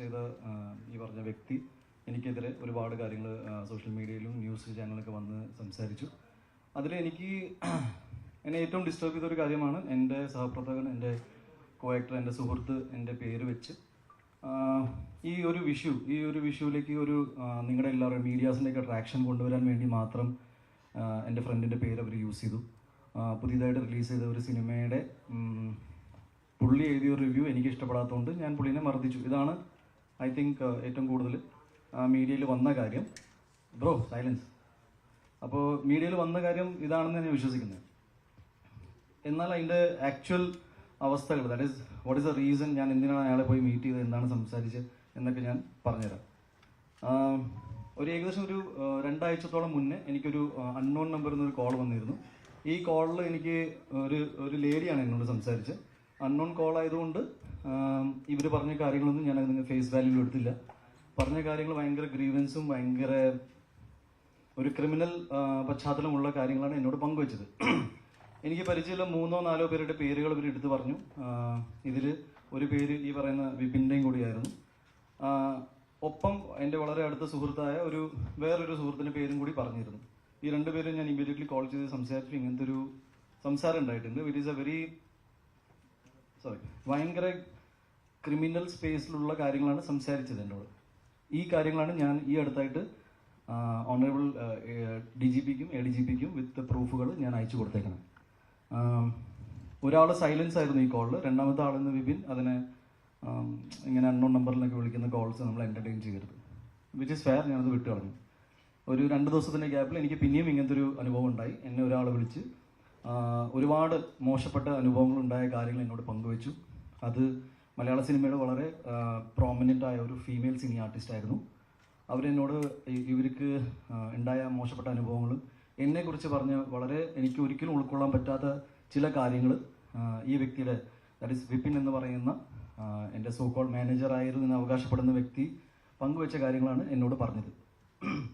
ചെയ്ത ഈ പറഞ്ഞ വ്യക്തി എനിക്കെതിരെ ഒരുപാട് കാര്യങ്ങൾ സോഷ്യൽ മീഡിയയിലും ന്യൂസ് ചാനലൊക്കെ വന്ന് സംസാരിച്ചു. അതിൽ എനിക്ക് എന്നെ ഏറ്റവും ഡിസ്റ്റർബ് ചെയ്ത ഒരു കാര്യമാണ് എന്റെ സഹപ്രവർത്തകൻ എന്റെ കോ ആക്ടർ എന്റെ സുഹൃത്ത് എന്റെ പേര് വെച്ച്. ഈ ഒരു വിഷു ഈ ഒരു വിഷുവിലേക്ക് ഒരു നിങ്ങളുടെ എല്ലാവരും മീഡിയാസിന്റെയൊക്കെ ട്രാക്ഷൻ കൊണ്ടുവരാൻ വേണ്ടി മാത്രം എന്റെ ഫ്രണ്ടിന്റെ പേര് അവർ യൂസ് ചെയ്തു. പുതിയതായിട്ട് റിലീസ് ചെയ്ത ഒരു സിനിമയുടെ പുള്ളി എഴുതിയ റിവ്യൂ എനിക്ക് ഇഷ്ടപ്പെടാത്തതുകൊണ്ട് ഞാൻ പുള്ളിനെ മർദ്ദിച്ചു. ഇതാണ് ഐ തിങ്ക് ഏറ്റവും കൂടുതൽ മീഡിയയിൽ വന്ന കാര്യം ബ്രോ സൈലൻസ് അപ്പോൾ മീഡിയയിൽ വന്ന കാര്യം ഇതാണെന്ന് ഞാൻ വിശ്വസിക്കുന്നത് എന്നാൽ അതിന്റെ ആക്ച്വൽ അവസ്ഥകൾ that is what is the reason ഞാൻ എന്തിനാണ് അയാളെ പോയി മീറ്റ് ചെയ്തത് എന്താണ് സംസാരിച്ചത് എന്നൊക്കെ ഞാൻ പറഞ്ഞുതരാം. ഒരു ഏകദേശം ഒരു രണ്ടാഴ്ചത്തോളം മുന്നേ എനിക്കൊരു അൺനോൺ നമ്പറിൽ നിന്ന് ഒരു കോൾ വന്നിരുന്നു. ഈ കോളിൽ എനിക്ക് ഒരു ഒരു ലേഡിയാണ് എന്നോട് സംസാരിച്ചത്. അൺനോൺ കോൾ ആയതുകൊണ്ട് ഇവർ പറഞ്ഞ കാര്യങ്ങളൊന്നും ഞാൻ അതിന് ഫേസ് വാല്യൂ എടുത്തില്ല. പറഞ്ഞ കാര്യങ്ങൾ ഭയങ്കര ഗ്രീവൻസും ഭയങ്കര ഒരു ക്രിമിനൽ പശ്ചാത്തലമുള്ള കാര്യങ്ങളാണ് എന്നോട് പങ്കുവച്ചത്. എനിക്ക് പരിചയമുള്ള മൂന്നോ നാലോ പേരുടെ പേരുകൾ ഇവർ എടുത്തു പറഞ്ഞു. ഇതിൽ ഒരു പേര് ഈ പറയുന്ന വിപിന്റെയും കൂടിയായിരുന്നു. ഒപ്പം എന്റെ വളരെ അടുത്ത സുഹൃത്തായ ഒരു വേറൊരു സുഹൃത്തിന്റെ പേരും കൂടി പറഞ്ഞിരുന്നു. ഈ രണ്ട് പേരും ഞാൻ ഇമ്മീഡിയറ്റ്ലി കോൾ ചെയ്ത് സംസാരിച്ചു. ഇങ്ങനത്തെ ഒരു സംസാരം ഉണ്ടായിട്ടുണ്ട്. It is a very sorry ഭയങ്കര ക്രിമിനൽ സ്പേസിലുള്ള കാര്യങ്ങളാണ് സംസാരിച്ചത് എന്നോട്. ഈ കാര്യങ്ങളാണ് ഞാൻ ഈ അടുത്തായിട്ട് ഓണറബിൾ ഡി ജി പിക്കും എ ഡി ജി പിക്കും വിത്ത് പ്രൂഫുകൾ ഞാൻ അയച്ചു കൊടുത്തേക്കണം. ഒരാൾ സൈലൻസ് ആയിരുന്നു ഈ കോളിൽ രണ്ടാമത്തെ ആളെന്ന് വിപിൻ അതിനെ ഇങ്ങനെ അൺനോൺ നമ്പറിലൊക്കെ വിളിക്കുന്ന കോൾസ് നമ്മൾ എന്റർടൈൻ ചെയ്യരുത്. വിച്ച് ഇസ് ഫെയർ ഞാനത് വിട്ടു കളഞ്ഞു ഒരു രണ്ട് ദിവസത്തിന്റെ ഗ്യാപ്പിൽ എനിക്ക് പിന്നെയും ഇങ്ങനത്തെ ഒരു അനുഭവം ഉണ്ടായി. എന്നെ ഒരാൾ വിളിച്ച് ഒരുപാട് മോശപ്പെട്ട അനുഭവങ്ങൾ ഉണ്ടായ കാര്യങ്ങൾ എന്നോട് പങ്കുവച്ചു. അത് മലയാള സിനിമയുടെ വളരെ പ്രോമിനന്റ് ആയ ഒരു ഫീമെയിൽ സിനി ആർട്ടിസ്റ്റ് ആയിരുന്നു. അവരെന്നോട് ഇവർക്ക് ഉണ്ടായ മോശപ്പെട്ട അനുഭവങ്ങൾ എന്നെക്കുറിച്ച് പറഞ്ഞ് വളരെ എനിക്ക് ഒരിക്കലും ഉൾക്കൊള്ളാൻ പറ്റാത്ത ചില കാര്യങ്ങൾ ഈ വ്യക്തിയുടെ ദാറ്റ് ഇസ് വിപിൻ എന്ന് പറയുന്ന എന്റെ സോക്കോൾ മാനേജർ ആയിരുന്നു അവകാശപ്പെടുന്ന വ്യക്തി പങ്കുവെച്ച കാര്യങ്ങളാണ് എന്നോട് പറഞ്ഞത്.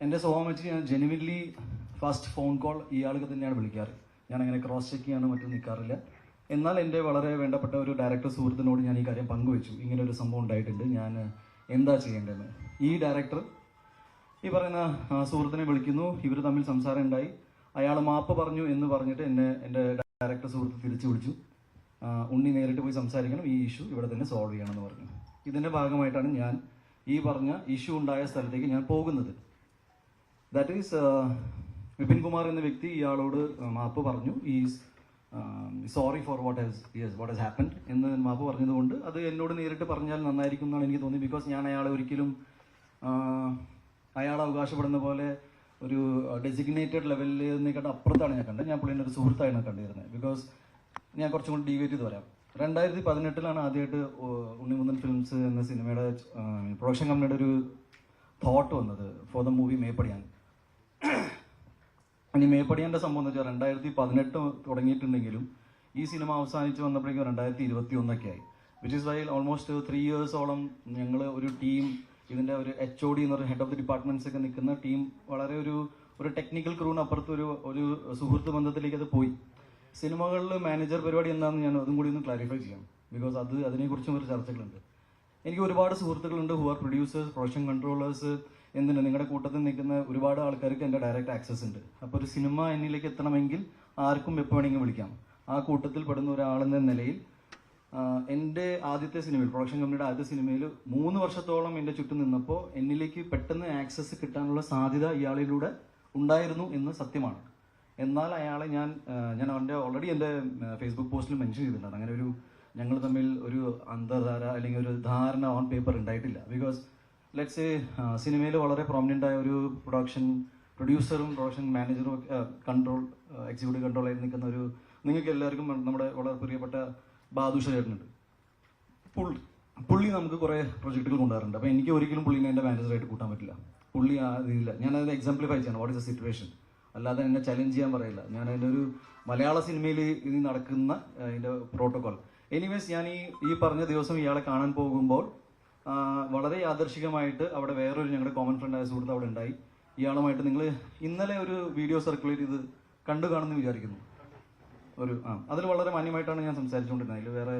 എന്റെ സ്വഭാവം വെച്ച് ഞാൻ ജെനുവിൻലി ഫസ്റ്റ് ഫോൺ കോൾ ഇയാൾക്ക് തന്നെയാണ് വിളിക്കാറ്. ഞാൻ അങ്ങനെ ക്രോസ് ചെക്ക് ചെയ്യാനോ മറ്റും നിൽക്കാറില്ല എന്നാൽ എന്റെ വളരെ വേണ്ടപ്പെട്ട ഒരു ഡയറക്ടർ സുഹൃത്തിനോട് ഞാൻ ഈ കാര്യം പങ്കുവെച്ചു. ഇങ്ങനെ ഒരു സംഭവം ഉണ്ടായിട്ടുണ്ട്. ഞാൻ എന്താ ചെയ്യേണ്ടതെന്ന്. ഈ ഡയറക്ടർ ഈ പറയുന്ന സുഹൃത്തിനെ വിളിക്കുന്നു. ഇവർ തമ്മിൽ സംസാരം ഉണ്ടായി. അയാൾ മാപ്പ് പറഞ്ഞു എന്ന് പറഞ്ഞിട്ട് എന്നെ എന്റെ ഡയറക്ടർ സുഹൃത്ത് തിരിച്ചു വിളിച്ചു. ഉണ്ണി നേരിട്ട് പോയി സംസാരിക്കണം. ഈ ഇഷ്യൂ ഇവിടെ തന്നെ സോൾവ് ചെയ്യണം എന്ന് പറഞ്ഞു. ഇതിന്റെ ഭാഗമായിട്ടാണ് ഞാൻ ഈ പറഞ്ഞ ഇഷ്യൂ ഉണ്ടായ സ്ഥലത്തേക്ക് ഞാൻ പോകുന്നത്. ദാറ്റ് ഈസ് വിപിൻ കുമാർ എന്ന വ്യക്തി ഇയാളോട് മാപ്പ് പറഞ്ഞു. ഈ sorry for what has yes what has happen എന്ന് മാപ്പ് പറഞ്ഞതുകൊണ്ട് അത് എന്നോട് നേരിട്ട് പറഞ്ഞാൽ നന്നായിരിക്കും എന്നാണ് എനിക്ക് തോന്നി. ബിക്കോസ് ഞാൻ അയാളെ ഒരിക്കലും അയാൾ അവകാശപ്പെടുന്ന പോലെ ഒരു ഡെസിഗ്നേറ്റഡ് ലെവലിൽ നിന്നേക്കാട്ട് അപ്പുറത്താണ് ഞാൻ കണ്ടത്. ഞാൻ പുള്ളിന്റെ ഒരു സുഹൃത്തായാണ് കണ്ടിരുന്നത്. ബിക്കോസ് ഞാൻ കുറച്ചും കൂടി ഡീവേറ്റ് ചെയ്ത് വരാം രണ്ടായിരത്തി പതിനെട്ടിലാണ് ആദ്യമായിട്ട് ഉണ്ണിമുന്ദൻ ഫിലിംസ് എന്ന സിനിമയുടെ പ്രൊഡക്ഷൻ കമ്പനിയുടെ ഒരു തോട്ട് വന്നത് ഫോർ ദ മൂവി മേപ്പടിയാൻ. ഇനി മേപ്പടിയാന്റെ സംഭവം എന്ന് വെച്ചാൽ രണ്ടായിരത്തി പതിനെട്ട് തുടങ്ങിയിട്ടുണ്ടെങ്കിലും ഈ സിനിമ അവസാനിച്ച് വന്നപ്പോഴേക്കും രണ്ടായിരത്തി ഇരുപത്തി ഒന്നൊക്കെ ആയി which is why almost three ഇയേഴ്സോളം ഞങ്ങൾ ഒരു ടീം ഇതിന്റെ ഒരു എച്ച് ഒ ഡി എന്ന് പറയുന്ന ഹെഡ് ഓഫ് ദി ഡിപ്പാർട്ട്മെന്റ്സ് ഒക്കെ നിൽക്കുന്ന ടീം വളരെ ഒരു ഒരു ടെക്നിക്കൽ ക്രൂവിന് അപ്പുറത്ത് ഒരു ഒരു സുഹൃത്ത് ബന്ധത്തിലേക്ക് അത് പോയി. സിനിമകളിൽ മാനേജർ പരിപാടി എന്താണെന്ന് ഞാൻ അതും കൂടി ഒന്ന് ക്ലാരിഫൈ ചെയ്യാം. ബിക്കോസ് അത് അതിനെക്കുറിച്ചും ഒരു ചർച്ചകളുണ്ട്. എനിക്ക് ഒരുപാട് സുഹൃത്തുക്കളുണ്ട് who are producers production controllers എന്തിനാണ് നിങ്ങളുടെ കൂട്ടത്തിൽ നിൽക്കുന്ന ഒരുപാട് ആൾക്കാർക്ക് എന്റെ ഡയറക്റ്റ് ആക്സസ് ഉണ്ട്. അപ്പോൾ ഒരു സിനിമ എന്നിലേക്ക് എത്തണമെങ്കിൽ ആർക്കും എപ്പോൾ വേണമെങ്കിലും വിളിക്കാം. ആ കൂട്ടത്തിൽ പെടുന്ന ഒരാളെന്ന നിലയിൽ എന്റെ ആദ്യത്തെ സിനിമയിൽ പ്രൊഡക്ഷൻ കമ്പനിയുടെ ആദ്യത്തെ സിനിമയിൽ മൂന്ന് വർഷത്തോളം എന്റെ ചുറ്റും നിന്നപ്പോൾ എന്നിലേക്ക് പെട്ടെന്ന് ആക്സസ് കിട്ടാനുള്ള സാധ്യത ഇയാളിലൂടെ ഉണ്ടായിരുന്നു എന്ന് സത്യമാണ്. എന്നാൽ അയാളെ ഞാൻ ഞാൻ അവന്റെ ഓൾറെഡി എന്റെ ഫേസ്ബുക്ക് പോസ്റ്റിൽ മെൻഷൻ ചെയ്തിട്ടുണ്ട്. അങ്ങനെ ഒരു ഞങ്ങൾ തമ്മിൽ ഒരു അന്തർധാര അല്ലെങ്കിൽ ഒരു ധാരണ ഓൺ പേപ്പർ ഉണ്ടായിട്ടില്ല. ബിക്കോസ് ലെറ്റ്സ് സിനിമയിൽ വളരെ പ്രോമിനന്റ് ആയ ഒരു പ്രൊഡക്ഷൻ പ്രൊഡ്യൂസറും പ്രൊഡക്ഷൻ മാനേജറും കൺട്രോൾ എക്സിക്യൂട്ടീവ് കൺട്രോളായി നിൽക്കുന്ന ഒരു നിങ്ങൾക്ക് എല്ലാവർക്കും നമ്മുടെ വളരെ പ്രിയപ്പെട്ട ബാദുഷ ചേട്ടനുണ്ട് പുള്ളി പുള്ളി നമുക്ക് കുറേ പ്രൊജക്റ്റുകൾ കൊണ്ടുവരാറുണ്ട്. അപ്പോൾ എനിക്ക് ഒരിക്കലും പുള്ളിനെ എന്റെ മാനേജറായിട്ട് കൂട്ടാൻ പറ്റില്ല. പുള്ളി ആ ഞാൻ ഞാനത് എക്സാംപ്ലിഫൈ ചെയ്യണം. വാട്ട് ഇസ് എ സിറ്റുവേഷൻ അല്ലാതെ എന്നെ ചലഞ്ച് ചെയ്യാൻ പറയില്ല. ഞാൻ അതിന്റെ ഒരു മലയാള സിനിമയിൽ ഇനി നടക്കുന്ന അതിന്റെ പ്രോട്ടോകോൾ എനിവേസ് ഞാൻ ഈ ഈ പറഞ്ഞ ദിവസം ഇയാളെ കാണാൻ പോകുമ്പോൾ വളരെ യാദർശികമായിട്ട് അവിടെ വേറൊരു ഞങ്ങളുടെ കോമൺ ഫ്രണ്ട് ആയ സുഹൃത്ത് അവിടെ ഉണ്ടായി. ഇയാളുമായിട്ട് നിങ്ങൾ ഇന്നലെ ഒരു വീഡിയോ സർക്കുലേറ്റ് ചെയ്ത് കണ്ടു കാണുമെന്ന് വിചാരിക്കുന്നു. ഒരു ആ അതിൽ വളരെ മാന്യമായിട്ടാണ് ഞാൻ സംസാരിച്ചുകൊണ്ടിരുന്നത്. അതിൽ വേറെ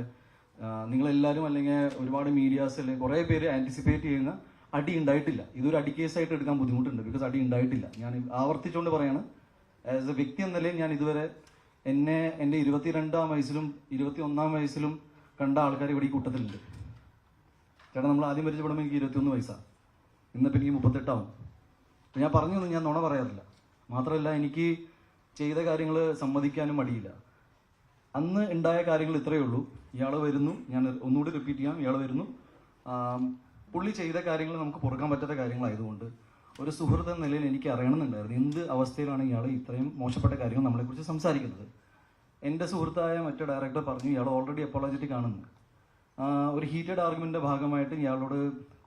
നിങ്ങളെല്ലാവരും അല്ലെങ്കിൽ ഒരുപാട് മീഡിയാസ് അല്ലെങ്കിൽ കുറേ പേര് ആന്റിസിപ്പേറ്റ് ചെയ്യുന്ന അടി ഉണ്ടായിട്ടില്ല. ഇതൊരു അടി കേസായിട്ട് എടുക്കാൻ ബുദ്ധിമുട്ടുണ്ട് ബിക്കോസ് അടി ഉണ്ടായിട്ടില്ല. ഞാൻ ആവർത്തിച്ചുകൊണ്ട് പറയാണ് ആസ് എ വ്യക്തി എന്ന നിലയിൽ ഞാൻ ഇതുവരെ എന്നെ എന്റെ ഇരുപത്തിരണ്ടാം വയസ്സിലും ഇരുപത്തി ഒന്നാം വയസ്സിലും കണ്ട ആൾക്കാർ ഇവിടെ ഈ കൂട്ടത്തിലുണ്ട്. ചേട്ടാ നമ്മൾ ആദ്യം പരിചയപ്പെടുമ്പോൾ എനിക്ക് ഇരുപത്തിയൊന്ന് വയസ്സാണ് ഇന്നിപ്പോൾ എനിക്ക് മുപ്പത്തെട്ടാവും. ഞാൻ പറഞ്ഞു ഞാൻ നുണ പറയാറില്ല. മാത്രമല്ല എനിക്ക് ചെയ്ത കാര്യങ്ങൾ സമ്മതിക്കാനും മടിയില്ല. അന്ന് ഉണ്ടായ കാര്യങ്ങൾ ഇത്രയേ ഉള്ളൂ. ഇയാൾ വരുന്നു ഞാൻ ഒന്നുകൂടി റിപ്പീറ്റ് ചെയ്യാം. ഇയാൾ വരുന്നു. പുള്ളി ചെയ്ത കാര്യങ്ങൾ നമുക്ക് പൊറുക്കാൻ പറ്റാത്ത കാര്യങ്ങളായതുകൊണ്ട് ഒരു സുഹൃത്ത് എന്ന നിലയിൽ എനിക്ക് അറിയണമെന്നുണ്ടായിരുന്നു. എന്ത് അവസ്ഥയിലാണ് ഇയാൾ ഇത്രയും മോശപ്പെട്ട കാര്യങ്ങൾ നമ്മളെക്കുറിച്ച് സംസാരിക്കുന്നത്? എന്റെ സുഹൃത്തായ മറ്റു ഡയറക്ടർ പറഞ്ഞു ഇയാൾ ഓൾറെഡി അപ്പോളജറ്റിക് ആണെന്ന്. ഒരു ഹീറ്റഡ് ആർഗ്യുമെന്റിന്റെ ഭാഗമായിട്ട് ഇയാളോട്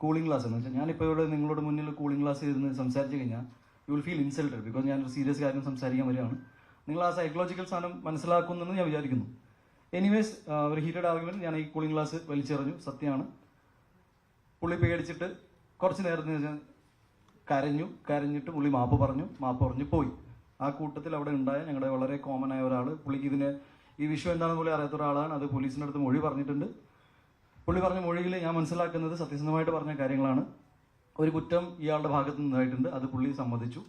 കൂളിംഗ് ക്ലാസ് എന്ന് വെച്ചാൽ ഞാനിപ്പോൾ ഇവിടെ നിങ്ങളോട് മുന്നിൽ കൂളിംഗ് ക്ലാസ് ഇരുന്ന് സംസാരിച്ചു കഴിഞ്ഞാൽ you will feel insulted because ഞാനൊരു സീരിയസ് കാര്യം സംസാരിക്കാൻ വരികയാണ്. നിങ്ങൾ ആ സൈക്കോളജിക്കൽ സാധനം മനസ്സിലാക്കുന്നെന്ന് ഞാൻ വിചാരിക്കുന്നു. എനിവേസ് ഒരു ഹീറ്റഡ് ആർഗ്യുമെന്റ് ഞാൻ ഈ കൂളിംഗ് ക്ലാസ് വലിച്ചെറിഞ്ഞു സത്യമാണ്. പുള്ളി പേടിച്ചിട്ട് കുറച്ച് നേരത്തിന് കരഞ്ഞു കരഞ്ഞിട്ട് പുള്ളി മാപ്പ് പറഞ്ഞു മാപ്പ് പറഞ്ഞു പോയി. ആ കൂട്ടത്തിൽ അവിടെ ഉണ്ടായ ഞങ്ങളുടെ വളരെ കോമൺ ആയ ഒരാൾ പുള്ളിക്ക് ഇതിന് ഈ വിഷയം എന്താണെന്ന് പോലും അറിയാത്ത ഒരാളാണ് അത് പോലീസിന്റെ അടുത്ത് മൊഴി പറഞ്ഞിട്ടുണ്ട്. പുള്ളി പറഞ്ഞ മൊഴിയിൽ ഞാൻ മനസ്സിലാക്കുന്നത് സത്യസന്ധമായിട്ട് പറഞ്ഞ കാര്യങ്ങളാണ്. ഒരു കുറ്റം ഇയാളുടെ ഭാഗത്ത് നിന്നായിട്ടുണ്ട്. അത് പുള്ളി സമ്മതിച്ചു.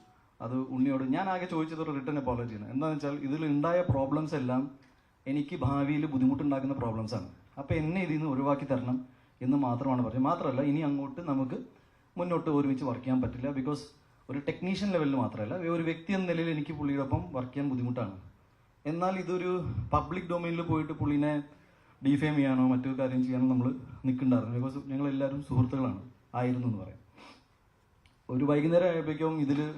അത് ഉണ്ണിയോട് ഞാൻ ആകെ ചോദിച്ചത് ഒരു റിട്ടേൺ അപ്പോളജിയാണ് എന്താണെന്ന് വെച്ചാൽ ഇതിൽ ഉണ്ടായ പ്രോബ്ലംസ് എല്ലാം എനിക്ക് ഭാവിയിൽ ബുദ്ധിമുട്ടുണ്ടാക്കുന്ന പ്രോബ്ലംസ് ആണ്. അപ്പോൾ എന്നെ ഇതിൽ നിന്ന് ഒഴിവാക്കി തരണം എന്ന് മാത്രമാണ് പറഞ്ഞത്. മാത്രമല്ല ഇനി അങ്ങോട്ട് നമുക്ക് മുന്നോട്ട് ഒരുമിച്ച് വർക്ക് ചെയ്യാൻ പറ്റില്ല. ബിക്കോസ് ഒരു ടെക്നീഷ്യൻ ലെവലിൽ മാത്രമല്ല ഒരു വ്യക്തി എന്ന നിലയിൽ എനിക്ക് പുള്ളിയോടൊപ്പം വർക്ക് ചെയ്യാൻ ബുദ്ധിമുട്ടാണ്. എന്നാൽ ഇതൊരു പബ്ലിക് ഡൊമൈനിൽ പോയിട്ട് പുള്ളിനെ ഡിഫെയിം ചെയ്യാനോ മറ്റൊരു കാര്യം ചെയ്യാനോ നമ്മൾ നിൽക്കണ്ടായിരുന്നു. ബിക്കോസ് ഞങ്ങൾ എല്ലാവരും സുഹൃത്തുക്കളാണ്. ആയിരുന്നു എന്ന് പറയാം. ഒരു വൈകുന്നേരം ആയപ്പോഴേക്കും ഇതിൽ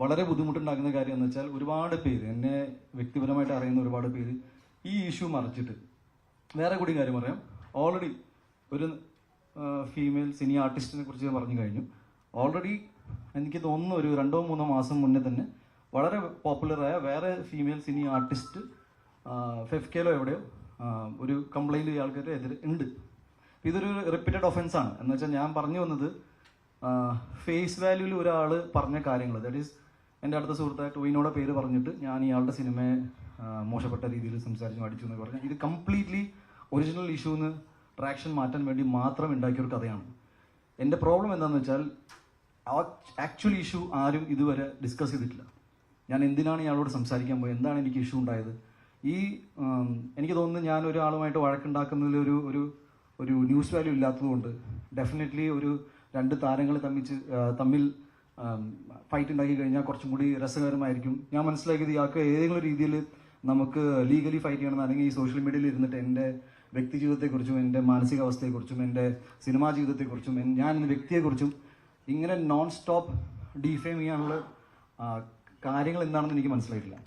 വളരെ ബുദ്ധിമുട്ടുണ്ടാക്കുന്ന കാര്യം എന്ന് വെച്ചാൽ ഒരുപാട് പേര് എന്നെ വ്യക്തിപരമായിട്ട് അറിയുന്ന ഒരുപാട് പേര് ഈ ഇഷ്യൂ മറച്ചിട്ട് വേറെ കൂടി കാര്യം പറയാം. ഓൾറെഡി ഒരു ഫീമെയിൽ സിനി ആർട്ടിസ്റ്റിനെ കുറിച്ച് ഞാൻ പറഞ്ഞു കഴിഞ്ഞു. ഓൾറെഡി എനിക്ക് തോന്നുന്നു ഒരു രണ്ടോ മൂന്നോ മാസം മുന്നേ തന്നെ വളരെ പോപ്പുലറായ വേറെ ഫീമെയിൽ സിനി ആർട്ടിസ്റ്റ് ഫെഫ്കേലോ എവിടെയോ ഒരു കംപ്ലൈന്റ് ഇയാൾക്കെതിരെ എതിരെ ഉണ്ട്. ഇതൊരു റിപ്പീറ്റഡ് ഒഫൻസ് ആണ്. എന്ന് വെച്ചാൽ ഞാൻ പറഞ്ഞു വന്നത് ഫേസ് വാല്യൂവിൽ ഒരാൾ പറഞ്ഞ കാര്യങ്ങൾ ദാറ്റ് ഈസ് എന്റെ അടുത്ത സുഹൃത്തായ ടോയിനോടെ പേര് പറഞ്ഞിട്ട് ഞാൻ ഇയാളുടെ സിനിമയെ മോശപ്പെട്ട രീതിയിൽ സംസാരിച്ചു അടിച്ചു എന്ന് പറഞ്ഞാൽ ഇത് കംപ്ലീറ്റ്ലി ഒറിജിനൽ ഇഷ്യൂ എന്ന് ട്രാക്ഷൻ മാറ്റാൻ വേണ്ടി മാത്രം ഉണ്ടാക്കിയ ഒരു കഥയാണ്. എന്റെ പ്രോബ്ലം എന്താണെന്ന് വെച്ചാൽ ആക്ച്വൽ ഇഷ്യൂ ആരും ഇതുവരെ ഡിസ്കസ് ചെയ്തിട്ടില്ല. ഞാൻ എന്തിനാണ് ഇയാളോട് സംസാരിക്കാൻ പോയത് എന്താണ് എനിക്ക് ഇഷ്യൂ ഉണ്ടായത്? ഈ എനിക്ക് തോന്നുന്നു ഞാൻ ഒരാളുമായിട്ട് വഴക്കുണ്ടാക്കുന്നതിൽ ഒരു ഒരു ഒരു ന്യൂസ് വാല്യൂ ഇല്ലാത്തതുകൊണ്ട് ഡെഫിനറ്റ്ലി ഒരു രണ്ട് താരങ്ങൾ തമ്മിൽ തമ്മിൽ ഫൈറ്റ് ഉണ്ടാക്കി കഴിഞ്ഞാൽ കുറച്ചും കൂടി രസകരമായിരിക്കും. ഞാൻ മനസ്സിലാക്കിയത് ഇയാൾക്ക് ഏതെങ്കിലും രീതിയിൽ നമുക്ക് ലീഗലി ഫൈറ്റ് ചെയ്യണം അല്ലെങ്കിൽ ഈ സോഷ്യൽ മീഡിയയിൽ ഇരുന്നിട്ട് എന്റെ വ്യക്തി ജീവിതത്തെക്കുറിച്ചും എന്റെ മാനസികാവസ്ഥയെക്കുറിച്ചും എന്റെ സിനിമാ ജീവിതത്തെക്കുറിച്ചും ഞാൻ എന്ന വ്യക്തിയെക്കുറിച്ചും ഇങ്ങനെ നോൺ സ്റ്റോപ്പ് ഡീഫെയിം ചെയ്യാനുള്ള കാര്യങ്ങൾ എന്താണെന്ന് എനിക്ക് മനസ്സിലായിട്ടില്ല.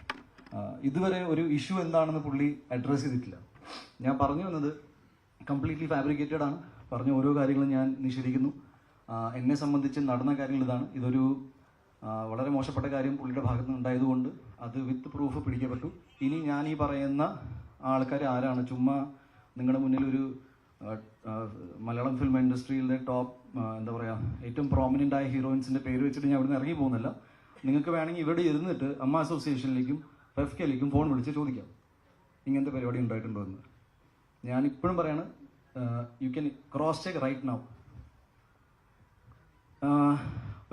ഇതുവരെ ഒരു ഇഷ്യൂ എന്താണെന്ന് പുള്ളി അഡ്രസ്സ് ചെയ്തിട്ടില്ല. ഞാൻ പറഞ്ഞു വന്നത് കംപ്ലീറ്റ്ലി ഫാബ്രിക്കേറ്റഡ് ആണ്. പറഞ്ഞ ഓരോ കാര്യങ്ങളും ഞാൻ നിഷേധിക്കുന്നു. എന്നെ സംബന്ധിച്ച് നടന്ന കാര്യങ്ങൾ ഇതാണ്. ഇതൊരു വളരെ മോശപ്പെട്ട കാര്യം പുള്ളിയുടെ ഭാഗത്ത് നിന്ന് ഉണ്ടായതുകൊണ്ട് അത് വിത്ത് പ്രൂഫ് പിടിക്കപ്പെട്ടു. ഇനി ഞാൻ ഈ പറയുന്ന ആൾക്കാർ ആരാണ്? ചുമ്മാ നിങ്ങളുടെ മുന്നിൽ ഒരു മലയാളം ഫിലിം ഇൻഡസ്ട്രിയിലെ ടോപ്പ് എന്താ പറയുക ഏറ്റവും പ്രോമിനന്റ് ആയ ഹീറോയിൻസിന്റെ പേര് വെച്ചിട്ട് ഞാൻ ഇവിടുന്ന് ഇറങ്ങി പോകുന്നില്ല നിങ്ങൾക്ക് വേണമെങ്കിൽ ഇവിടെ ഇരുന്നിട്ട് അമ്മ അസോസിയേഷനിലേക്കും ഫെഫ്കയിലേക്കും ഫോൺ വിളിച്ച് ചോദിക്കാം. ഇങ്ങനത്തെ പരിപാടി ഉണ്ടായിട്ടുണ്ടോ എന്ന്. ഞാൻ ഇപ്പോഴും പറയാണ് you can cross check right now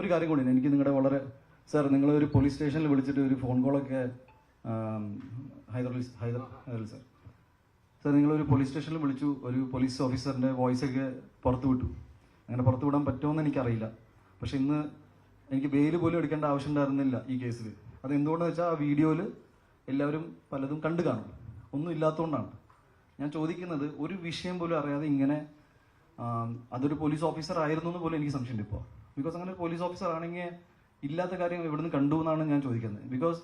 ഒരു കാര്യം കൂടി എനിക്ക് നിങ്ങളുടെ വളരെ സാർ നിങ്ങൾ ഒരു പോലീസ് സ്റ്റേഷനിൽ വിളിച്ചിട്ട് ഒരു ഫോൺ കോളൊക്കെ ഹൈദർ അലി ഹൈദർ ഹൈദർ അലി സാർ സാർ നിങ്ങളൊരു പോലീസ് സ്റ്റേഷനിൽ വിളിച്ചു ഒരു പോലീസ് ഓഫീസറിന്റെ വോയിസ് ഒക്കെ പുറത്തു വിട്ടു. അങ്ങനെ പുറത്തു വിടാൻ പറ്റുമോയെന്ന് എനിക്കറിയില്ല. പക്ഷെ ഇന്ന് എനിക്ക് ബെയിൽ പോലും എടുക്കേണ്ട ആവശ്യം ഉണ്ടായിരുന്നില്ല ഈ കേസിൽ അത് എന്തുകൊണ്ടെന്ന് വെച്ചാൽ ആ വീഡിയോയിൽ എല്ലാവരും പലതും കണ്ടു കാണും. ഒന്നും ഇല്ലാത്തതുകൊണ്ടാണ് ഞാൻ ചോദിക്കുന്നത് ഒരു വിഷയം പോലും അറിയാതെ ഇങ്ങനെ അതൊരു പോലീസ് ഓഫീസർ ആയിരുന്നു എന്ന് പോലും എനിക്ക് സംശയമുണ്ട് ഇപ്പോൾ ബിക്കോസ് അങ്ങനെ പോലീസ് ഓഫീസർ ആണെങ്കിൽ ഇല്ലാത്ത കാര്യം ഇവിടുന്ന് കണ്ടു എന്നാണ് ഞാൻ ചോദിക്കുന്നത്. ബിക്കോസ്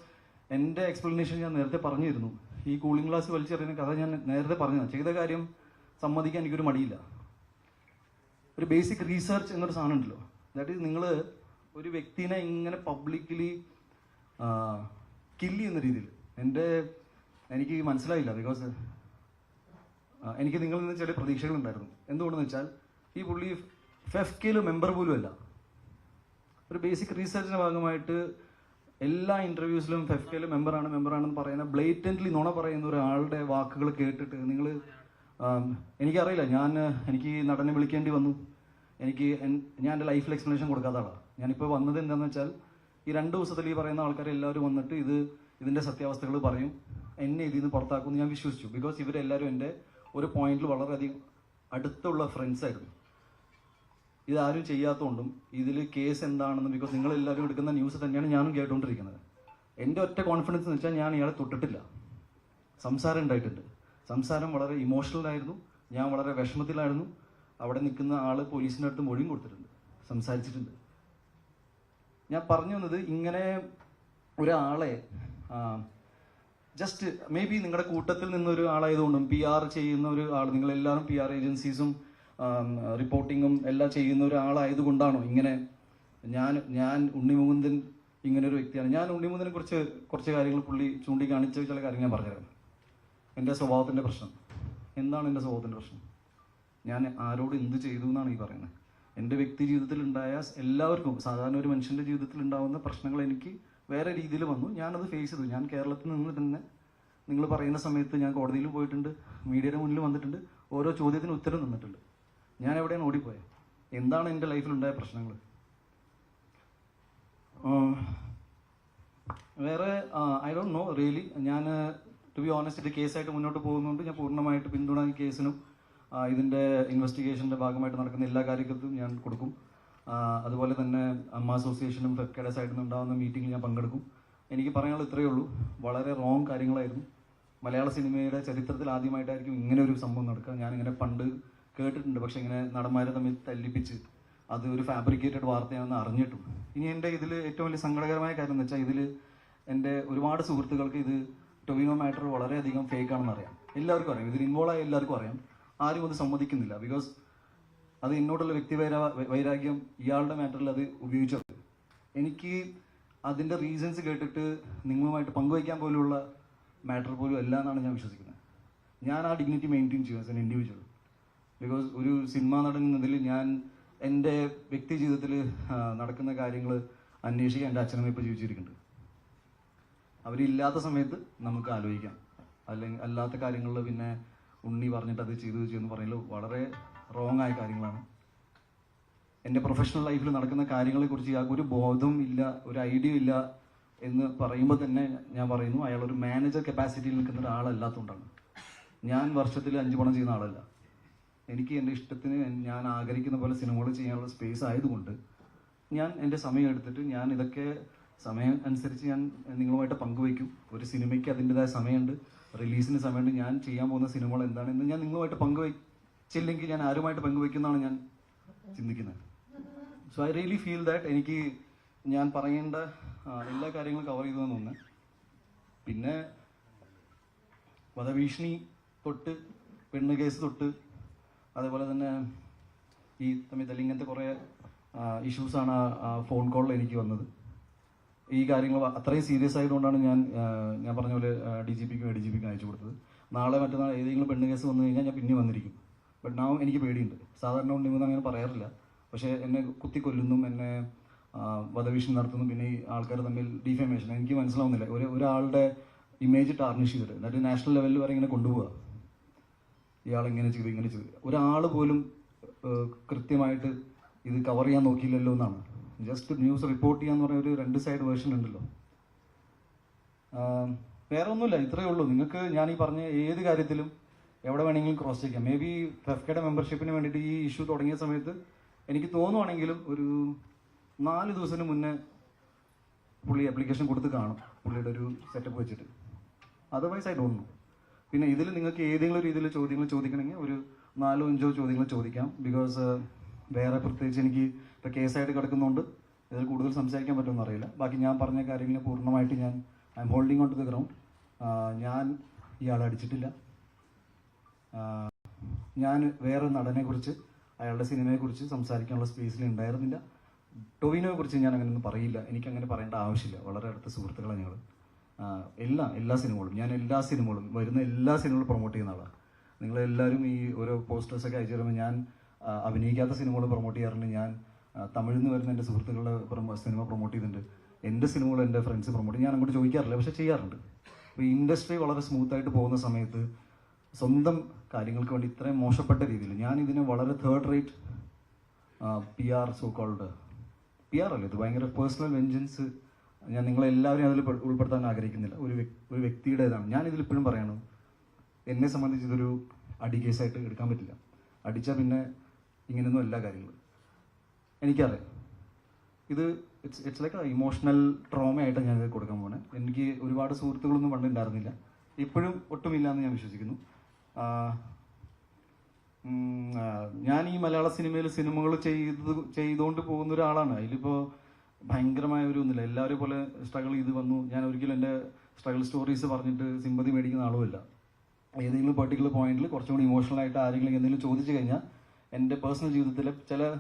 എന്റെ എക്സ്പ്ലനേഷൻ ഞാൻ നേരത്തെ പറഞ്ഞിരുന്നു. ഈ കൂളിംഗ് ഗ്ലാസ് വലിച്ചെറിയുന്ന കഥ ഞാൻ നേരത്തെ പറഞ്ഞതാണ്. ചെയ്ത കാര്യം സമ്മതിക്കാൻ എനിക്കൊരു മടിയില്ല. ഒരു ബേസിക് റീസെർച്ച് എന്നൊരു സാധനം ഉണ്ടല്ലോ. ദാറ്റ് ഈസ് നിങ്ങൾ ഒരു വ്യക്തിനെ ഇങ്ങനെ പബ്ലിക്കലി കില്ല് ചെയ്യുന്ന രീതിയിൽ എന്റെ എനിക്ക് മനസ്സിലായില്ല ബിക്കോസ് എനിക്ക് നിങ്ങളിൽ നിന്ന് ചില പ്രതീക്ഷകളുണ്ടായിരുന്നു. എന്തുകൊണ്ടെന്ന് വെച്ചാൽ ഈ പുള്ളി ഫെഫ്കയിൽ മെമ്പർ പോലും അല്ല. ഒരു ബേസിക് റീസെർച്ചിന്റെ ഭാഗമായിട്ട് എല്ലാ ഇന്റർവ്യൂസിലും ഫെഫ്കയിൽ മെമ്പറാണ് മെമ്പറാണെന്ന് പറയുന്ന ബ്ലേറ്റന്റ്ലി നുണ പറയുന്ന ഒരാളുടെ വാക്കുകൾ കേട്ടിട്ട് നിങ്ങൾ എനിക്കറിയില്ല ഞാൻ എനിക്ക് നടനെ വിളിക്കേണ്ടി വന്നു. എനിക്ക് ഞാൻ എന്റെ ലൈഫിൽ എക്സ്പ്ലനേഷൻ കൊടുക്കാത്ത ആളാണ് ഞാനിപ്പോൾ വന്നത് എന്താണെന്ന് വെച്ചാൽ ഈ രണ്ട് ദിവസത്തിൽ ഈ പറയുന്ന ആൾക്കാരെല്ലാവരും വന്നിട്ട് ഇത് ഇതിന്റെ സത്യാവസ്ഥകൾ പറയും എന്നെ ഇതിൽ നിന്ന് പുറത്താക്കുമെന്ന് ഞാൻ വിശ്വസിച്ചു. ബിക്കോസ് ഇവരെല്ലാവരും എന്റെ ഒരു പോയിന്റിൽ വളരെയധികം അടുത്തുള്ള ഫ്രണ്ട്സ് ആയിരുന്നു. ഇതാരും ചെയ്യാത്തതുകൊണ്ടും ഇതിൽ കേസ് എന്താണെന്ന് ബിക്കോസ് നിങ്ങളെല്ലാവരും എടുക്കുന്ന ന്യൂസ് തന്നെയാണ് ഞാനും കേട്ടുകൊണ്ടിരിക്കുന്നത്. എന്റെ ഒറ്റ കോൺഫിഡൻസ് എന്ന് വെച്ചാൽ ഞാൻ ഇയാളെ തൊട്ടിട്ടില്ല. സംസാരം ഉണ്ടായിട്ടുണ്ട്. സംസാരം വളരെ ഇമോഷണലായിരുന്നു ഞാൻ വളരെ വിഷമത്തിലായിരുന്നു. അവിടെ നിൽക്കുന്ന ആൾ പോലീസിന്റെ അടുത്ത് മൊഴിയും കൊടുത്തിട്ടുണ്ട്. സംസാരിച്ചിട്ടുണ്ട്. ഞാൻ പറഞ്ഞു വന്നത് ഇങ്ങനെ ഒരാളെ ജസ്റ്റ് മേ ബി നിങ്ങളുടെ കൂട്ടത്തിൽ നിന്നൊരു ആളായതുകൊണ്ടും പി ആർ ചെയ്യുന്ന ഒരു ആൾ നിങ്ങളെല്ലാവരും പി ആർ ഏജൻസീസും റിപ്പോർട്ടിങ്ങും എല്ലാം ചെയ്യുന്ന ഒരാളായതുകൊണ്ടാണോ ഇങ്ങനെ ഞാൻ ഞാൻ ഉണ്ണിമുകുന്ദൻ ഇങ്ങനെ ഒരു വ്യക്തിയാണ്. ഞാൻ ഉണ്ണിമുകുന്ദനെ കുറിച്ച് കുറച്ച് കാര്യങ്ങൾ പുള്ളി ചൂണ്ടിക്കാണിച്ച ചില കാര്യങ്ങൾ ഞാൻ പറഞ്ഞുതരാം. എന്റെ സ്വഭാവത്തിന്റെ പ്രശ്നം. എന്താണ് എന്റെ സ്വഭാവത്തിന്റെ പ്രശ്നം? ഞാൻ ആരോട് എന്ത് ചെയ്തു എന്നാണ് ഈ പറയുന്നത്. എന്റെ വ്യക്തി ജീവിതത്തിൽ ഉണ്ടായ എല്ലാവർക്കും സാധാരണ ഒരു മനുഷ്യന്റെ ജീവിതത്തിൽ ഉണ്ടാകുന്ന പ്രശ്നങ്ങൾ എനിക്ക് വേറെ രീതിയിൽ വന്നു. ഞാനത് ഫേസ് ചെയ്തു. ഞാൻ കേരളത്തിൽ നിന്ന് തന്നെ നിങ്ങൾ പറയുന്ന സമയത്ത് ഞാൻ കോടതിയിൽ പോയിട്ടുണ്ട്. മീഡിയയുടെ മുന്നിൽ വന്നിട്ടുണ്ട്. ഓരോ ചോദ്യത്തിന് ഉത്തരം തന്നിട്ടുണ്ട്. ഞാൻ എവിടെയാണ് ഓടിപ്പോയത് എന്താണ് എന്റെ ലൈഫിലുണ്ടായ പ്രശ്നങ്ങൾ? വേറെ ഐ ഡോണ്ട് നോ റിയലി ഞാൻ ടു ബി ഓണസ്റ്റ് ഇത് കേസായിട്ട് മുന്നോട്ട് പോകുന്നതുകൊണ്ട് ഞാൻ പൂർണമായിട്ട് പിന്തുണ കേസിനും ഇതിന്റെ ഇൻവെസ്റ്റിഗേഷന്റെ ഭാഗമായിട്ട് നടക്കുന്ന എല്ലാ കാര്യങ്ങൾക്കും ഞാൻ കൊടുക്കും. അതുപോലെ തന്നെ അമ്മ അസോസിയേഷനും ഫെഫ്കയുടെ സൈഡിൽ നിന്ന് ഉണ്ടാകുന്ന മീറ്റിംഗിൽ ഞാൻ പങ്കെടുക്കും. എനിക്ക് പറയാനുള്ള ഇത്രയേ ഉള്ളൂ. വളരെ റോങ് കാര്യങ്ങളായിരുന്നു. മലയാള സിനിമയുടെ ചരിത്രത്തിൽ ആദ്യമായിട്ടായിരിക്കും ഇങ്ങനെ ഒരു സംഭവം നടക്കുക. ഞാനിങ്ങനെ പണ്ട് കേട്ടിട്ടുണ്ട്. പക്ഷേ ഇങ്ങനെ നടന്മാരെ തമ്മിൽ തല്ലിപ്പിച്ച് അത് ഒരു ഫാബ്രിക്കേറ്റഡ് വാർത്തയാണെന്ന് അറിഞ്ഞിട്ടും. ഇനി എന്റെ ഇതിൽ ഏറ്റവും വലിയ സങ്കടകരമായ കാര്യം എന്ന് വെച്ചാൽ ഇതിൽ എന്റെ ഒരുപാട് സുഹൃത്തുക്കൾക്ക് ഇത് ടൊവിനോ മാറ്റർ വളരെയധികം ഫേക്ക് ആണെന്ന് അറിയാം. എല്ലാവർക്കും അറിയാം. ഇതിൽ ഇൻവോൾവ് ആയ എല്ലാവർക്കും അറിയാം. ആരും അത് സമ്മതിക്കുന്നില്ല. ബിക്കോസ് അത് എന്നോടുള്ള വ്യക്തി വൈര വൈരാഗ്യം ഇയാളുടെ മാറ്ററിൽ അത് ഉപയോഗിച്ചത്. എനിക്ക് അതിന്റെ റീസൺസ് കേട്ടിട്ട് നിങ്ങളുമായിട്ട് പങ്കുവയ്ക്കാൻ പോലുള്ള മാറ്റർ പോലും അല്ല എന്നാണ് ഞാൻ വിശ്വസിക്കുന്നത്. ഞാൻ ആ ഡിഗ്നിറ്റി മെയിന്റെയിൻ ചെയ്യും ആസ് എൻ ഇൻഡിവിജ്വൽ ബിക്കോസ് ഒരു സിനിമ നടൻ എന്നതിൽ ഞാൻ എന്റെ വ്യക്തി ജീവിതത്തിൽ നടക്കുന്ന കാര്യങ്ങൾ അന്വേഷിക്കാൻ എന്റെ അച്ഛനമ്മ ഇപ്പോൾ ജീവിച്ചിരിക്കുന്നുണ്ട്. അവരില്ലാത്ത സമയത്ത് നമുക്ക് ആലോചിക്കാം. അല്ലെങ്കിൽ അല്ലാത്ത കാര്യങ്ങളിൽ പിന്നെ ഉണ്ണി പറഞ്ഞിട്ട് അത് ചെയ്തു ചെയ്തു എന്ന് പറയുന്നത് വളരെ റോങ് ആയ കാര്യങ്ങളാണ്. എന്റെ പ്രൊഫഷണൽ ലൈഫിൽ നടക്കുന്ന കാര്യങ്ങളെക്കുറിച്ച് ഒരു ബോധവും ഇല്ല ഒരു ഐഡിയ ഇല്ല എന്ന് പറയുമ്പോൾ തന്നെ ഞാൻ പറയുന്നു അയാൾ ഒരു മാനേജർ കപ്പാസിറ്റിയിൽ നിൽക്കുന്ന ഒരാളല്ലാത്തതുകൊണ്ടാണ്. ഞാൻ വർഷത്തിൽ അഞ്ച് പണം ചെയ്യുന്ന ആളല്ല. എനിക്ക് എന്റെ ഇഷ്ടത്തിന് ഞാൻ ആഗ്രഹിക്കുന്ന പോലെ സിനിമകൾ ചെയ്യാനുള്ള സ്പേസ് ആയതുകൊണ്ട് ഞാൻ എന്റെ സമയം എടുത്തിട്ട് ഞാൻ ഇതൊക്കെ സമയം അനുസരിച്ച് ഞാൻ നിങ്ങളുമായിട്ട് പങ്കുവയ്ക്കും. ഒരു സിനിമയ്ക്ക് അതിന്റെതായ സമയമുണ്ട്. റിലീസിന് സമയമുണ്ട്. ഞാൻ ചെയ്യാൻ പോകുന്ന സിനിമകൾ എന്താണെന്ന് ഞാൻ നിങ്ങളുമായിട്ട് പങ്കുവയ്ച്ചില്ലെങ്കിൽ ഞാൻ ആരുമായിട്ട് പങ്കുവെക്കുന്നതാണ് ഞാൻ ചിന്തിക്കുന്നത്. So I really feel that എനിക്ക് ഞാൻ പറയേണ്ട എല്ലാ കാര്യങ്ങളും കവർ ചെയ്തു എന്ന് പിന്നെ വധഭീഷണി തൊട്ട് പെണ്ണ് കേസ് തൊട്ട് അതേപോലെ തന്നെ ഈ തമ്മിൽ ഇങ്ങനത്തെ കുറേ ഇഷ്യൂസാണ് ആ ഫോൺ കോളിൽ എനിക്ക് വന്നത്. ഈ കാര്യങ്ങൾ അത്രയും സീരിയസ് ആയതുകൊണ്ടാണ് ഞാൻ ഞാൻ പറഞ്ഞ പോലെ ഡി ജി പിക്കും എ ഡി ജി പിക്കും അയച്ചു കൊടുത്തത്. നാളെ മറ്റന്നാൾ ഏതെങ്കിലും പെണ്ണ് കേസ് വന്നു കഴിഞ്ഞാൽ ഞാൻ പിന്നെ വന്നിരിക്കും. നാ എനിക്ക് പേടിയുണ്ട്. സാധാരണ ഉണ്ടെന്ന് അങ്ങനെ പറയാറില്ല. പക്ഷേ എന്നെ കുത്തി കൊല്ലുന്നും എന്നെ വധഭീഷണി നടത്തുന്നു പിന്നെ ഈ ആൾക്കാർ തമ്മിൽ ഡിഫേമേഷൻ എനിക്ക് മനസ്സിലാവുന്നില്ല. ഒരു ഒരാളുടെ ഇമേജ് ടാർണിഷ് ചെയ്തിട്ട് എന്നിട്ട് നാഷണൽ ലെവലിൽ വരെ ഇങ്ങനെ കൊണ്ടുപോവുക. ഇയാൾ ഇങ്ങനെ ചെയ്തു ഇങ്ങനെ ചെയ്തു. ഒരാൾ പോലും കൃത്യമായിട്ട് ഇത് കവർ ചെയ്യാൻ നോക്കിയില്ലല്ലോ എന്നാണ്. ജസ്റ്റ് ന്യൂസ് റിപ്പോർട്ട് ചെയ്യാന്ന് പറഞ്ഞ ഒരു രണ്ട് സൈഡ് വേർഷൻ ഉണ്ടല്ലോ. വേറെ ഒന്നുമില്ല ഇത്രയേ ഉള്ളൂ. നിങ്ങൾക്ക് ഞാൻ ഈ പറഞ്ഞ ഏത് കാര്യത്തിലും എവിടെ വേണമെങ്കിലും ക്രോസ് ചെയ്യാം. മേ ബി ഫെഫ്കയുടെ മെമ്പർഷിപ്പിന് വേണ്ടിയിട്ട് ഈ ഇഷ്യൂ തുടങ്ങിയ സമയത്ത് എനിക്ക് തോന്നുവാണെങ്കിലും ഒരു നാല് ദിവസത്തിന് മുന്നേ പുള്ളി ആപ്ലിക്കേഷൻ കൊടുത്ത് കാണും. പുള്ളിയുടെ ഒരു സെറ്റപ്പ് വെച്ചിട്ട്. അതർവൈസ് ഐ ഡോണ്ട് നോ പിന്നെ ഇതിൽ നിങ്ങൾക്ക് ഏതെങ്കിലും രീതിയിൽ ചോദ്യങ്ങൾ ചോദിക്കണമെങ്കിൽ ഒരു നാലോ അഞ്ചോ ചോദ്യങ്ങൾ ചോദിക്കാം. ബിക്കോസ് വേറെ പ്രത്യേകിച്ച് എനിക്ക് ഇപ്പോൾ കേസായിട്ട് കിടക്കുന്നതുകൊണ്ട് ഇതിൽ കൂടുതൽ സംസാരിക്കാൻ പറ്റുമെന്ന് അറിയില്ല ബാക്കി ഞാൻ പറഞ്ഞ കാര്യങ്ങൾ പൂർണമായിട്ട് ഞാൻ I am holding on to the ground ഞാൻ ഇയാളെ അടിച്ചിട്ടില്ല. ഞാൻ വേറെ നടനെ കുറിച്ച് അയാളുടെ സിനിമയെ കുറിച്ച് സംസാരിക്കാനുള്ള സ്പേസിൽ ഉണ്ടായിരുന്നില്ല. ടൊവിനോയെ കുറിച്ച് ഞാൻ അങ്ങനെ ഒന്നും പറയില്ല. എനിക്ക് അങ്ങനെ പറയേണ്ട ആവശ്യമില്ല. വളരെ അടുത്ത സുഹൃത്തുക്കളാണ് ഞങ്ങൾ എല്ലാ എല്ലാ സിനിമകളും ഞാൻ എല്ലാ സിനിമകളും വരുന്ന എല്ലാ സിനിമകളും പ്രൊമോട്ട് ചെയ്യുന്ന ആളാണ് നിങ്ങളെല്ലാവരും ഈ ഓരോ പോസ്റ്റേഴ്സൊക്കെ അയച്ചു തരുമ്പോൾ ഞാൻ അഭിനയിക്കാത്ത സിനിമകൾ പ്രൊമോട്ട് ചെയ്യാറുണ്ട്. ഞാൻ തമിഴിൽ നിന്ന് വരുന്ന എന്റെ സുഹൃത്തുക്കളുടെ സിനിമ പ്രൊമോട്ട് ചെയ്തിട്ടുണ്ട് എന്റെ സിനിമകൾ എന്റെ ഫ്രണ്ട്സ് പ്രൊമോട്ട് ഞാൻ അങ്ങോട്ട് ചോദിക്കാറില്ല പക്ഷേ ചെയ്യാറുണ്ട്. അപ്പോൾ ഇൻഡസ്ട്രി വളരെ സ്മൂത്തായിട്ട് പോകുന്ന സമയത്ത് സ്വന്തം കാര്യങ്ങൾക്ക് വേണ്ടി ഇത്രയും മോശപ്പെട്ട രീതിയിൽ. ഞാൻ ഇതിനെ വളരെ third rate P R so called P R അല്ലേ? ഇത് ഭയങ്കര പേഴ്സണൽ വെഞ്ചൻസ് ഞാൻ നിങ്ങളെല്ലാവരെയും അതിൽ ഉൾപ്പെടുത്താൻ ആഗ്രഹിക്കുന്നില്ല. ഒരു ഒരു വ്യക്തിയുടേതാണ്. ഞാൻ ഇതിൽ ഇപ്പോഴും പറയാണ് എന്നെ സംബന്ധിച്ച് ഇതൊരു അടി കേസായിട്ട് എടുക്കാൻ പറ്റില്ല. അടിച്ചാൽ പിന്നെ ഇങ്ങനെയൊന്നും എല്ലാ കാര്യങ്ങളും എനിക്കറിയാം. ഇത് it's it's like emotional trauma ആയിട്ട് ഞാൻ കൊടുക്കാൻ പോണേ. എനിക്ക് ഒരുപാട് സുഹൃത്തുക്കളൊന്നും പണ്ട് ഉണ്ടായിരുന്നില്ല ഇപ്പോഴും ഒട്ടുമില്ല എന്ന് ഞാൻ വിശ്വസിക്കുന്നു. ഞാൻ ഈ മലയാള സിനിമയിൽ സിനിമകൾ ചെയ്ത് ചെയ്തുകൊണ്ട് പോകുന്ന ഒരാളാണ്. അതിലിപ്പോൾ ഭയങ്കരമായ ഒരു ഒന്നുമില്ല. എല്ലാവരും പോലെ സ്ട്രഗിൾ ചെയ്ത് വന്നു. ഞാൻ ഒരിക്കലും എന്റെ സ്ട്രഗിൾ സ്റ്റോറീസ് പറഞ്ഞിട്ട് സിമ്പതി മേടിക്കുന്ന ആളുമല്ല. ഏതെങ്കിലും പെർട്ടിക്കുലർ പോയിന്റിൽ കുറച്ചും കൂടി ഇമോഷണൽ ആയിട്ട് ആരെങ്കിലും എന്തെങ്കിലും ചോദിച്ചു കഴിഞ്ഞാൽ എന്റെ പേഴ്സണൽ ജീവിതത്തിലെ ചില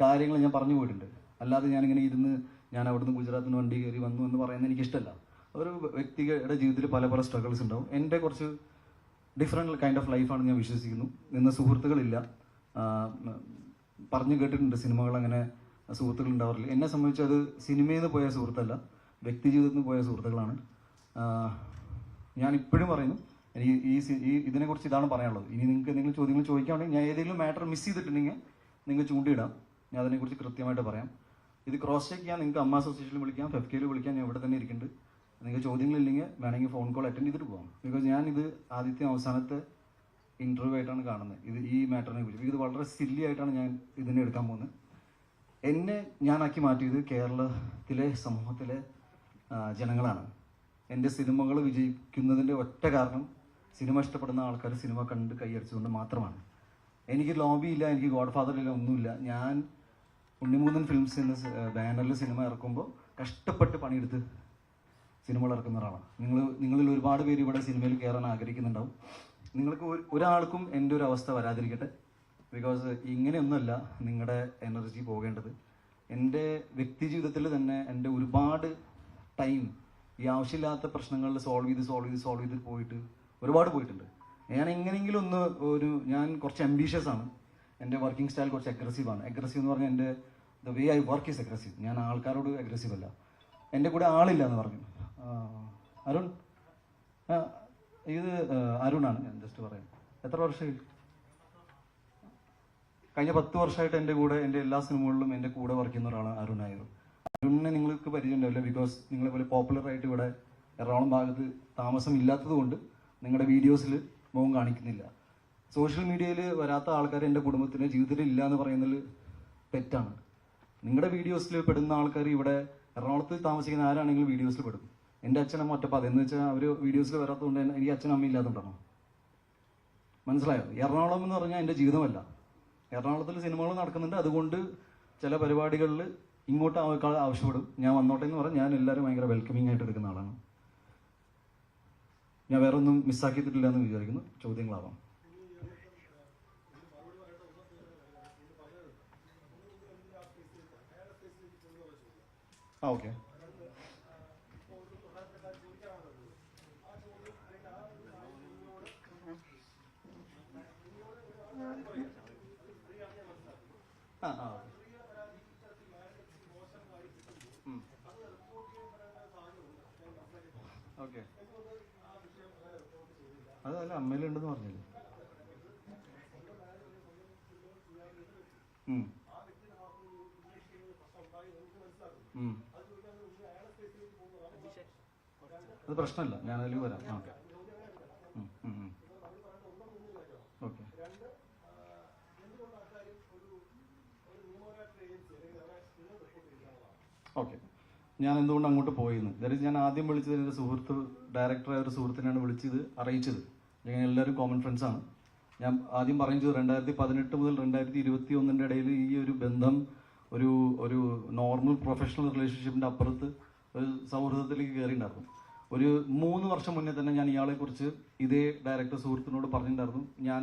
കാര്യങ്ങൾ ഞാൻ പറഞ്ഞു പോയിട്ടുണ്ട്. അല്ലാതെ ഞാനിങ്ങനെ ഇരുന്ന് ഞാൻ അവിടുന്ന് ഗുജറാത്തിന് വണ്ടി കയറി വന്നു എന്ന് പറയുന്നത് എനിക്കിഷ്ടമല്ല. ഒരു വ്യക്തിയുടെ ജീവിതത്തിൽ പല പല സ്ട്രഗിൾസ് ഉണ്ടാവും. എന്റെ കുറച്ച് ഡിഫറെന്റ് കൈൻഡ് ഓഫ് ലൈഫാണ് ഞാൻ വിശ്വസിക്കുന്നു. നിന്ന് സുഹൃത്തുക്കളില്ല. പറഞ്ഞു കേട്ടിട്ടുണ്ട് സിനിമകൾ അങ്ങനെ സുഹൃത്തുക്കൾ ഉണ്ടാവാറില്ല. എന്നെ സംബന്ധിച്ച് അത് സിനിമയിൽ നിന്ന് പോയ സുഹൃത്തല്ല വ്യക്തി ജീവിതത്തിൽ നിന്ന് പോയ സുഹൃത്തുക്കളാണ്. ഞാൻ ഇപ്പോഴും പറയുന്നു എനിക്ക് ഈ ഈ ഇതിനെക്കുറിച്ച് ഇതാണ് പറയാനുള്ളത്. ഇനി നിങ്ങൾക്ക് എന്തെങ്കിലും ചോദ്യങ്ങൾ ചോദിക്കുകയാണെങ്കിൽ ഞാൻ ഏതെങ്കിലും മാറ്റർ മിസ് ചെയ്തിട്ടുണ്ടെങ്കിൽ നിങ്ങൾ ചൂണ്ടിയിടാം. ഞാൻ അതിനെക്കുറിച്ച് കൃത്യമായിട്ട് പറയാം. ഇത് ക്രോസ് ചെക്ക് ചെയ്യാൻ നിങ്ങൾക്ക് അമ്മ അസോസിയേഷനിൽ വിളിക്കാം ഫെഫ്കയിൽ വിളിക്കാം ഞാൻ ഇവിടെ തന്നെ ഇരിക്കുന്നുണ്ട്. നിങ്ങൾക്ക് ചോദ്യങ്ങളില്ലെങ്കിൽ വേണമെങ്കിൽ ഫോൺ കോൾ അറ്റൻഡ് ചെയ്തിട്ട് പോകാം. ബിക്കോസ് ഞാൻ ഇത് ആദ്യത്തെ അവസാനത്തെ ഇന്റർവ്യൂ ആയിട്ടാണ് കാണുന്നത്. ഇത് ഈ മാറ്ററിനെ കുറിച്ച്. ഇത് വളരെ സില്ലി ആയിട്ടാണ് ഞാൻ ഇതിനെ എടുക്കാൻ പോകുന്നത്. എന്നെ ഞാനാക്കി മാറ്റിയത് കേരളത്തിലെ സമൂഹത്തിലെ ജനങ്ങളാണ്. എന്റെ സിനിമകൾ വിജയിക്കുന്നതിന്റെ ഒറ്റ കാരണം സിനിമ ഇഷ്ടപ്പെടുന്ന ആൾക്കാർ സിനിമ കണ്ട് കൈയടിച്ചുകൊണ്ട് മാത്രമാണ്. എനിക്ക് ലോബി ഇല്ല എനിക്ക് ഗോഡ് ഫാദർ ഇല്ല ഒന്നുമില്ല. ഞാൻ ഉണ്ണിമൂന്നൻ ഫിലിംസ് എന്ന ബാനറിൽ സിനിമ ഇറക്കുമ്പോൾ കഷ്ടപ്പെട്ട് പണിയെടുത്ത് സിനിമകൾ ഇറക്കുന്ന ഒരാളാണ് നിങ്ങൾ നിങ്ങളിൽ ഒരുപാട് പേര് ഇവിടെ സിനിമയിൽ കയറാൻ ആഗ്രഹിക്കുന്നുണ്ടാവും. നിങ്ങൾക്ക് ഒരാൾക്കും എന്റെ ഒരു അവസ്ഥ വരാതിരിക്കട്ടെ. ബിക്കോസ് ഇങ്ങനെയൊന്നുമല്ല നിങ്ങളുടെ എനർജി പോകേണ്ടത്. എന്റെ വ്യക്തി ജീവിതത്തിൽ തന്നെ എന്റെ ഒരുപാട് ടൈം ഈ ആവശ്യമില്ലാത്ത പ്രശ്നങ്ങളിൽ സോൾവ് ചെയ്ത് സോൾവ് ചെയ്ത് സോൾവ് ചെയ്ത് പോയിട്ട് ഒരുപാട് പോയിട്ടുണ്ട്. ഞാൻ എങ്ങനെയെങ്കിലും ഒന്ന് ഒരു ഞാൻ കുറച്ച് അംബീഷ്യസ് ആണ്. എന്റെ വർക്കിംഗ് സ്റ്റൈൽ കുറച്ച് അഗ്രസീവ് ആണ്. അഗ്രസീവ് എന്ന് പറഞ്ഞാൽ എന്റെ the way I work is aggressive ഞാൻ ആൾക്കാരോട് അഗ്രസീവ് അല്ല. എന്റെ കൂടെ ആളില്ല എന്ന് പറഞ്ഞു. അരുൺ. ഇത് അരുണാണ് ഞാൻ ജസ്റ്റ് പറയാം എത്ര വർഷമായി? കഴിഞ്ഞ പത്ത് വർഷമായിട്ട് എന്റെ കൂടെ എന്റെ എല്ലാ സിനിമകളിലും എന്റെ കൂടെ വർക്ക് ചെയ്യുന്ന ഒരാളാണ് അരുൺ നായർ അരുണിനെ നിങ്ങൾക്ക് പരിചയം ഉണ്ടാവില്ല ബിക്കോസ് നിങ്ങളെ പോലെ പോപ്പുലർ ആയിട്ട് ഇവിടെ എറണാകുളം ഭാഗത്ത് താമസം ഇല്ലാത്തത് കൊണ്ട് നിങ്ങളുടെ വീഡിയോസിൽ മുഖം കാണിക്കുന്നില്ല. സോഷ്യൽ മീഡിയയിൽ വരാത്ത ആൾക്കാർ എന്റെ കുടുംബത്തിന് ജീവിതത്തിൽ ഇല്ല എന്ന് പറയുന്നതിൽ തെറ്റാണ്. നിങ്ങളുടെ വീഡിയോസിൽ പെടുന്ന ആൾക്കാർ ഇവിടെ എറണാകുളത്ത് താമസിക്കുന്ന ആരാണെങ്കിലും വീഡിയോസിൽ പെടും. എന്റെ അച്ഛനമ്മ ഒറ്റപ്പാത എന്ന് വെച്ചാൽ അവർ വീഡിയോസിൽ വരാത്തതുകൊണ്ട് എനിക്ക് അച്ഛനമ്മ ഇല്ലാത്തതുകൊണ്ടാണ്. മനസ്സിലായോ? എറണാകുളം എന്ന് പറഞ്ഞാൽ എന്റെ ജീവിതമല്ല. എറണാകുളത്തിൽ സിനിമകൾ നടക്കുന്നുണ്ട്. അതുകൊണ്ട് ചില പരിപാടികളിൽ ഇങ്ങോട്ട് ആവശ്യപ്പെടും. ഞാൻ വന്നോട്ടെ എന്ന് പറഞ്ഞാൽ ഞാൻ എല്ലാവരും ഭയങ്കര വെൽക്കമിങ് ആയിട്ട് എടുക്കുന്ന ആളാണ്. ഞാൻ വേറെ ഒന്നും മിസ്സാക്കിയിട്ടില്ല എന്ന് വിചാരിക്കുന്നു. ചോദ്യങ്ങളാവാം ആ ഓക്കെ ആ ആ ഓക്കെ. അതല്ല അമ്മയിലുണ്ടെന്ന് പറഞ്ഞില്ലേ. അത് പ്രശ്നമല്ല. അതിൽ വരാം. ആ ഓക്കെ ഓക്കെ ഓക്കെ ഞാൻ എന്തുകൊണ്ട് അങ്ങോട്ട് പോയെന്ന്? ദാറ്റ് ഞാൻ ആദ്യം വിളിച്ചത് എന്റെ സുഹൃത്ത് ഡയറക്ടറായ ഒരു സുഹൃത്തിനെയാണ് വിളിച്ചത് അറിയിച്ചത്. അല്ലെങ്കിൽ എല്ലാവരും കോമൺ ഫ്രണ്ട്സാണ് ഞാൻ ആദ്യം പറഞ്ഞു രണ്ടായിരത്തി പതിനെട്ട് മുതൽ രണ്ടായിരത്തി ഇരുപത്തി ഒന്നിന്റെ ഇടയിൽ ഈ ഒരു ബന്ധം ഒരു ഒരു നോർമൽ പ്രൊഫഷണൽ റിലേഷൻഷിപ്പിന്റെ അപ്പുറത്ത് ഒരു സൗഹൃദത്തിലേക്ക് കയറിയിട്ടുണ്ടായിരുന്നു. ഒരു മൂന്ന് വർഷം മുന്നേ തന്നെ ഞാൻ ഇയാളെക്കുറിച്ച് ഇതേ ഡയറക്ടർ സുഹൃത്തിനോട് പറഞ്ഞിട്ടുണ്ടായിരുന്നു. ഞാൻ